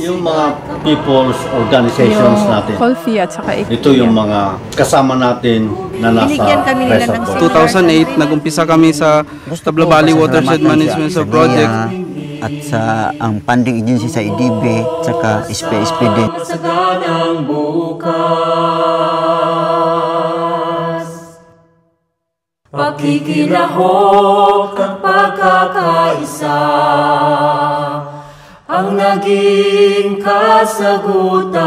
Yung mga people's organizations natin. Colfi at saka IKIA. Ito yung mga kasama natin na nasa Binigyan kami nila ng reservoir. 2008, nag-umpisa kami sa Tabla Valley Watershed Management sa project. at sa ang funding agency sa IDB saka SPSP din. Saganang bukas Pakikilahok at pagkakaisa. Ang naging kasagutan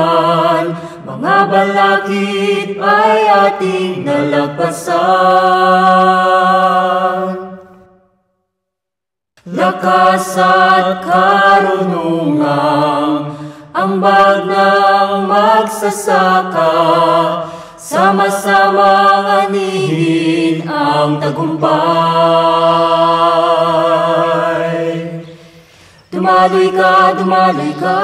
Mga balakid ay ating nalagpasan. Lakas at karunungan Ambag ng magsasaka Sama-samang anihin ang tagumpay. Dumaloy ka, dumaloy ka.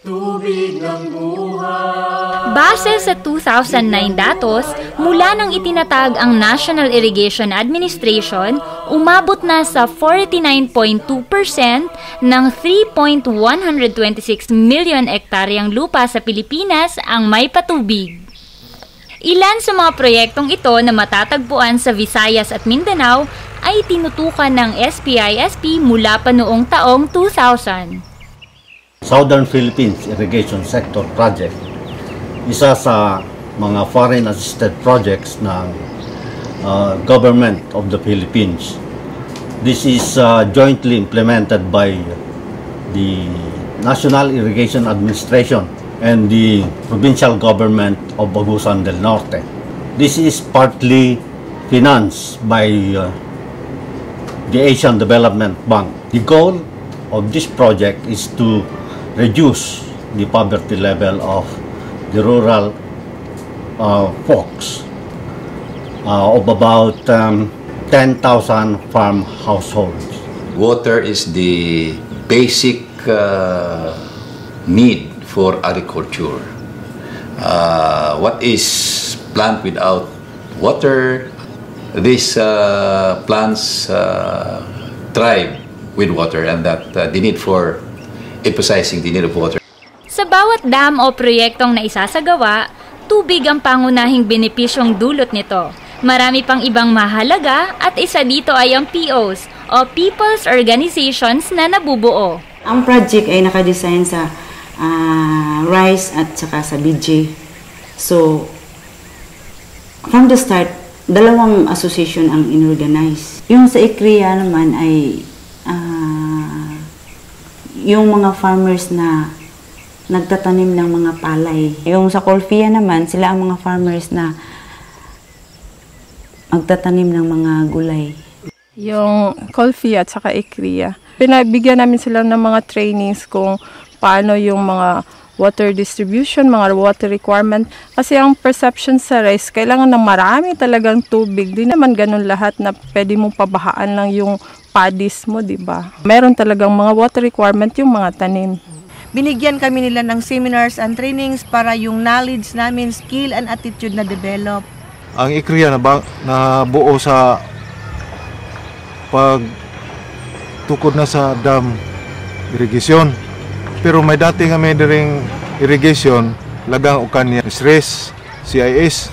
Tubig ng buhay Base sa 2009 datos, mula nang itinatag ang National Irrigation Administration, umabot na sa 49.2% ng 3.126 million ektaryang lupa sa Pilipinas ang may patubig. Ilan sa mga proyektong ito na matatagpuan sa Visayas at Mindanao ay tinutukan ng SPISP mula pa noong taong 2000. Southern Philippines Irrigation Sector Project. Isa sa mga foreign assisted projects ng uh, government of the Philippines. This is uh, jointly implemented by the National Irrigation Administration and the provincial government of Bagusan del Norte. This is partly financed by uh, the Asian Development Bank. The goal of this project is to reduce the poverty level of the rural uh, folks uh, of about um, 10,000 farm households. Water is the basic uh, need for agriculture. Uh, what is plant without water? These uh, plants uh, thrive with water, and that the need for emphasizing the need of water. Sa bawat dam o proyektong naisasagawa, tubig ang pangunahing benepisyong dulot nito. Marami pang ibang mahalaga at isa dito ay ang POs o People's Organizations na nabubuo. Ang project ay nakadesign sa ah, RISE at saka sa BJ. So, from the start, dalawang association ang inorganize. Yung sa ICRIA naman ay ah, yung mga farmers na nagtatanim ng mga palay. Yung sa Colfia naman, sila ang mga farmers na magtatanim ng mga gulay. Yung Colfi at saka IKRIA. Pinabigyan namin sila ng mga trainings kung paano yung mga water distribution, mga water requirement. Kasi ang perception sa rice, kailangan ng marami talagang tubig. Di naman ganun lahat na pwede mong pabahaan lang yung paddies mo, di ba? Meron talagang mga water requirement yung mga tanim. Binigyan kami nila ng seminars and trainings para yung knowledge namin, skill and attitude na develop. ang ikriya na, ba, na buo sa pag tukod na sa dam irrigation. Pero may dati kami diring irrigation lagang ukan niya stress, CIS.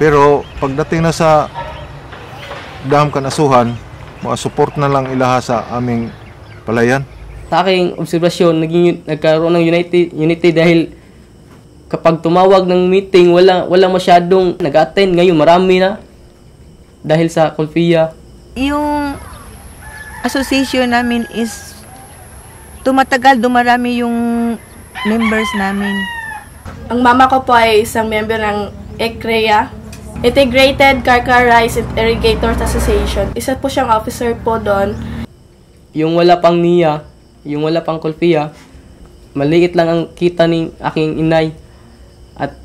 Pero pagdating na sa dam kanasuhan, mga support na lang ilaha sa aming palayan. Sa aking obserbasyon, naging, nagkaroon ng unity, unity dahil kapag tumawag ng meeting, wala, wala masyadong nag-attend. Ngayon, marami na dahil sa Colfia. Yung association namin is tumatagal, dumarami yung members namin. Ang mama ko po ay isang member ng ECREA, Integrated Karkar Rice and Irrigators Association. Isa po siyang officer po doon. Yung wala pang niya, yung wala pang Colfia, maliit lang ang kita ng aking inay. At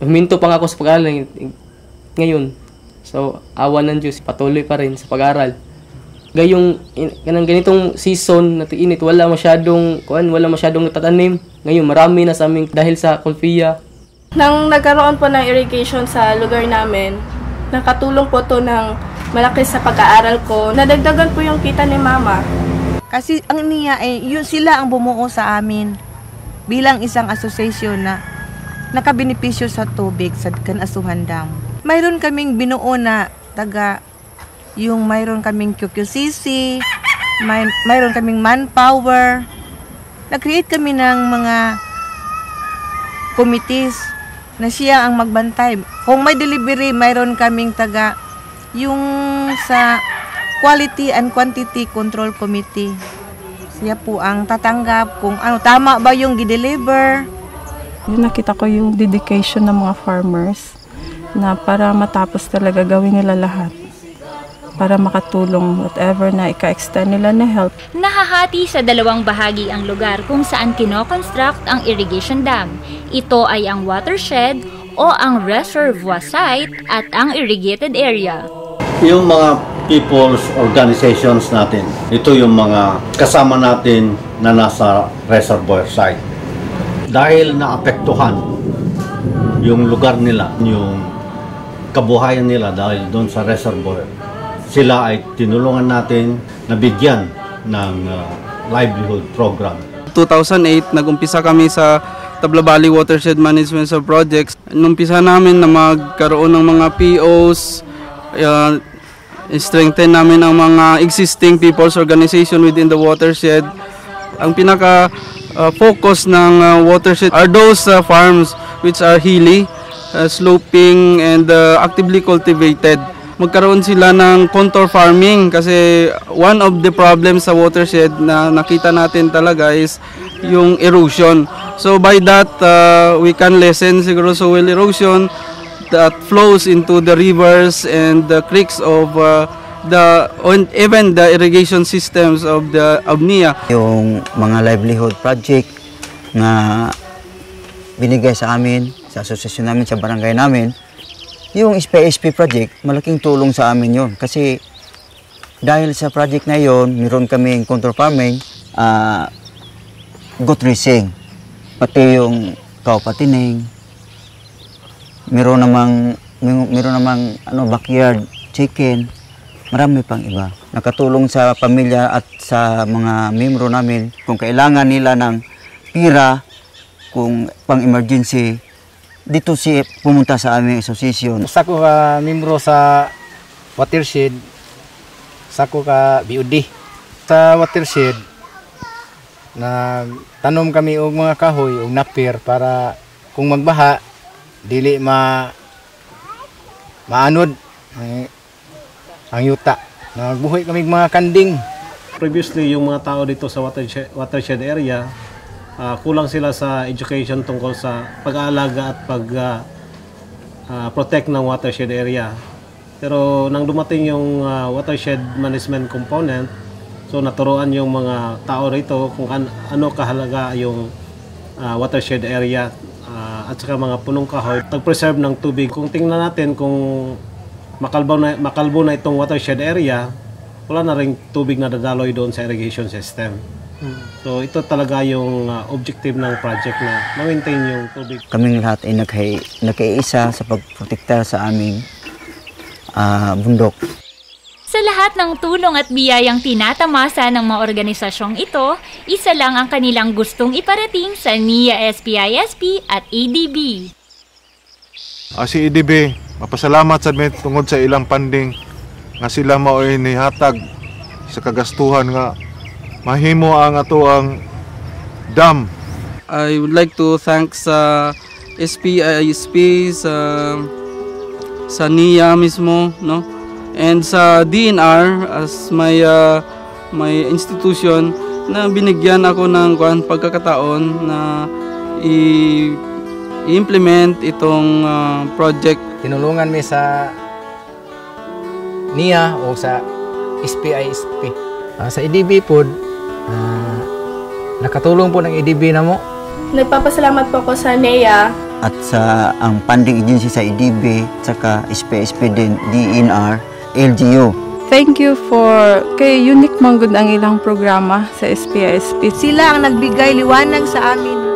huminto pa nga ako sa pag-aaral ng- ngayon. So, awa ng Diyos, patuloy pa rin sa pag-aaral. Gayong ganang ganitong season na init, wala masyadong kuan, wala masyadong natatanim. Ngayon marami na sa aming dahil sa Colfia. Nang nagkaroon po ng irrigation sa lugar namin, nakatulong po to ng malaki sa pag-aaral ko. Nadagdagan po yung kita ni mama. Kasi ang niya ay yun sila ang bumuo sa amin bilang isang association na nakabenepisyo sa tubig sa Kanasuhan Dam. Mayroon kaming binuo na taga yung mayroon kaming QQCC, may, mayroon kaming manpower. Nag-create kami ng mga committees na siya ang magbantay. Kung may delivery, mayroon kaming taga yung sa Quality and Quantity Control Committee. Siya po ang tatanggap kung ano tama ba yung gideliver. Yun, nakita ko yung dedication ng mga farmers na para matapos talaga gawin nila lahat para makatulong whatever na ika-extend nila na help. Nahahati sa dalawang bahagi ang lugar kung saan kinoconstruct ang irrigation dam. Ito ay ang watershed o ang reservoir site at ang irrigated area. Yung mga people's organizations natin, ito yung mga kasama natin na nasa reservoir site. Dahil naapektuhan yung lugar nila, yung kabuhayan nila dahil doon sa reservoir, sila ay tinulungan natin na bigyan ng uh, livelihood program. 2008, nag-umpisa kami sa Tabla Valley Watershed Management sa projects. Numpisa namin na magkaroon ng mga POs, uh, strengthen namin ang mga existing people's organization within the watershed. Ang pinaka uh, focus ng uh, watershed are those uh, farms which are hilly, uh, sloping and uh, actively cultivated magkaroon sila ng contour farming kasi one of the problems sa watershed na nakita natin talaga is yung erosion. So by that uh, we can lessen siguro soil erosion that flows into the rivers and the creeks of uh, the and even the irrigation systems of the of NIA. Yung mga livelihood project na binigay sa amin, sa asosasyon namin, sa barangay namin, yung SPSP project, malaking tulong sa amin yon kasi dahil sa project na yon, meron kaming control farming, uh, goat racing, pati yung cow meron namang meron namang ano backyard chicken, marami pang iba. Nakatulong sa pamilya at sa mga membro namin kung kailangan nila ng pira kung pang emergency dito si pumunta sa aming association. Sa ko ka membro sa watershed, sa ko ka BUD. Sa watershed, na tanom kami og mga kahoy og napir para kung magbaha dili ma maanod ang, ang yuta. Nagbuhay kami mga kanding. Previously, yung mga tao dito sa watershed, watershed area, uh, kulang sila sa education tungkol sa pag-aalaga at pag uh, uh, protect ng watershed area. Pero nang dumating yung uh, watershed management component, so naturuan yung mga tao rito kung an- ano kahalaga yung uh, watershed area at saka mga punong kahoy, pag-preserve ng tubig. Kung tingnan natin kung makalbo na, makalbo na itong watershed area, wala na rin tubig na dadaloy doon sa irrigation system. So ito talaga yung uh, objective ng project na ma-maintain yung tubig. Kaming lahat ay nagkay, nagkaisa sa pagprotekta sa aming uh, bundok. Sa lahat ng tulong at biyayang tinatamasa ng mga organisasyong ito, isa lang ang kanilang gustong iparating sa NIA SPISP at ADB. Uh, si EDB, mapasalamat sa amin tungod sa ilang panding nga sila mao nihatag sa kagastuhan nga mahimo ang ato ang dam. I would like to thank sa SPISP sa sa NIA mismo no and sa DNR as my uh, my institution na binigyan ako ng kuan pagkakataon na i- i-implement itong uh, project tinulungan mi sa NIA o sa SPISP. Uh, sa EDB po, uh, nakatulong po ng EDB na mo. Nagpapasalamat po ako sa NEA At sa ang funding agency sa EDB, saka SPSP din, DNR, LGU. Thank you for kay unique manggod ang ilang programa sa SPISP. Sila ang nagbigay liwanag sa amin